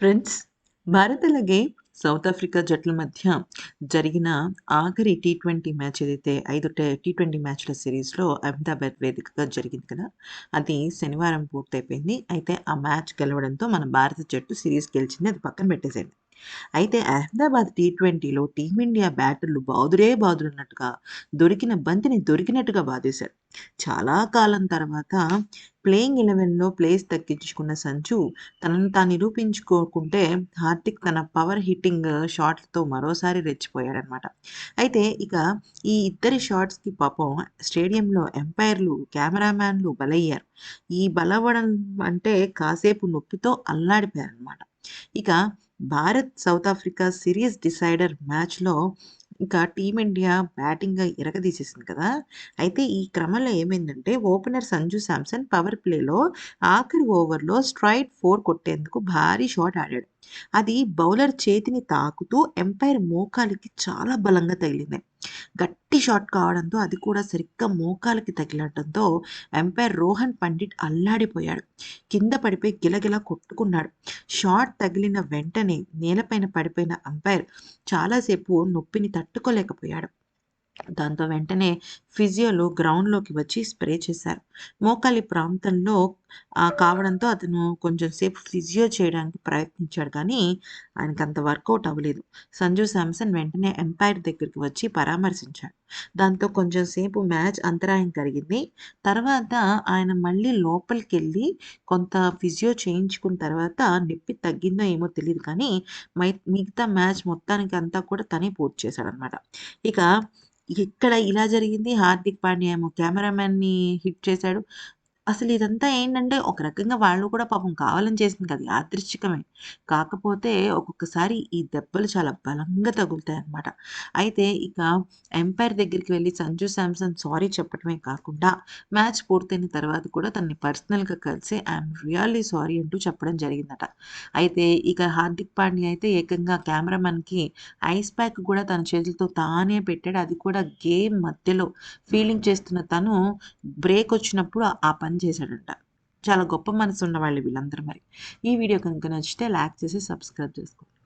Friends Bharat అలాగే south Africa జట్ల మధ్య జరిగిన ఆఖరి టీ ట్వంటీ మ్యాచ్ ఏదైతే ఐదు టీ ట్వంటీ మ్యాచ్ల సిరీస్లో అహ్మదాబాద్ వేదికగా జరిగింది కదా అది శనివారం పూర్తయిపోయింది. అయితే ఆ మ్యాచ్ గెలవడంతో మన భారత జట్టు సిరీస్ గెలిచింది అది పక్కన పెట్టేసేయండి. అయితే అహ్మదాబాద్ టీ ట్వంటీలో టీమిండియా బ్యాటర్లు బాదురే బాదురున్నట్టుగా దొరికిన బంతిని దొరికినట్టుగా బాధేశారు చాలా కాలం తర్వాత ప్లేయింగ్ ఎలెవెన్లో ప్లేస్ దక్కించుకున్న సంచు తనను తాను నిరూపించుకోకుంటే హార్దిక్ తన పవర్ హిట్టింగ్ షాట్లతో మరోసారి రెచ్చిపోయాడనమాట అయితే ఇక ఈ ఇద్దరి షాట్స్కి పాపం స్టేడియంలో ఎంపైర్లు కెమెరామ్యాన్లు బలయ్యారు. ఈ బలవడం అంటే కాసేపు నొప్పితో అల్లాడిపోయారనమాట ఇక Bharat South Africa series decider మ్యాచ్లో ఇంకా టీమిండియా బ్యాటింగ్ ఇరగదీసేసింది కదా! అయితే ఈ క్రమంలో ఏమైందంటే ఓపెనర్ సంజు శాంసన్ పవర్ ప్లేలో ఆఖరి ఓవర్లో స్ట్రైట్ ఫోర్ కొట్టేందుకు భారీ షాట్ ఆడాడు. అది బౌలర్ చేతిని తాకుతూ ఎంపైర్ మోకాలికి చాలా బలంగా తగిలింది. గట్టి షాట్ కావడంతో అది కూడా సరిగ్గా మోకాలకి తగిలడంతో ఎంపైర్ రోహన్ పండిట్ అల్లాడిపోయాడు. కింద పడిపోయి గిలగిల కొట్టుకున్నాడు. షాట్ తగిలిన వెంటనే నేలపైన పడిపోయిన అంపైర్ చాలాసేపు నొప్పిని తట్టుకోలేకపోయాడు. దాంతో వెంటనే ఫిజియోలు గ్రౌండ్లోకి వచ్చి స్ప్రే చేశారు. మోకాలి ప్రాంతంలో కావడంతో అతను కొంచెం సేపు ఫిజియో చేయడానికి ప్రయత్నించాడు కానీ ఆయనకు అంత వర్కౌట్ అవ్వలేదు. సంజు శాంసన్ వెంటనే ఎంపైర్ దగ్గరికి వచ్చి పరామర్శించాడు. దాంతో కొంచెం సేపు మ్యాచ్ అంతరాయం కలిగింది. తర్వాత ఆయన మళ్ళీ లోపలికి వెళ్ళి కొంత ఫిజియో చేయించుకున్న తర్వాత నొప్పి తగ్గిందో ఏమో తెలియదు కానీ మిగతా మ్యాచ్ మొత్తానికి అంతా కూడా తనే పూర్తి చేశాడనమాట ఇక ఇక్కడ ఇలా జరిగింది? హార్దిక్ పాండ్యా ఏమో కెమెరామ్యాన్ని హిట్ చేశాడు. అసలు ఇదంతా ఏంటంటే ఒక రకంగా వాళ్ళు కూడా పాపం కావాలని చేసింది కదా. యాదృచ్ఛికమే. కాకపోతే ఒక్కొక్కసారి ఈ దెబ్బలు చాలా బలంగా తగులుతాయి అన్నమాట అయితే ఇక ఎంపైర్ దగ్గరికి వెళ్ళి సంజు శాంసన్ సారీ చెప్పడమే కాకుండా మ్యాచ్ పూర్తయిన తర్వాత కూడా తనని పర్సనల్గా కలిసి ఐఎమ్ రియల్లీ సారీ అంటూ చెప్పడం జరిగిందట. అయితే ఇక హార్దిక్ పాండ్యా అయితే ఏకంగా కెమెరామెన్కి ఐస్ ప్యాక్ కూడా తన చేతులతో తానే పెట్టాడు. అది కూడా గేమ్ మధ్యలో ఫీలింగ్ చేస్తున్న తను బ్రేక్ వచ్చినప్పుడు ఆ పని చేశాడంట. చాలా గొప్ప మనసు ఉన్న వాళ్ళు వీళ్ళందరూ మరి. ఈ వీడియో కనుక నచ్చితే లైక్ చేసి సబ్స్క్రైబ్ చేసుకోండి.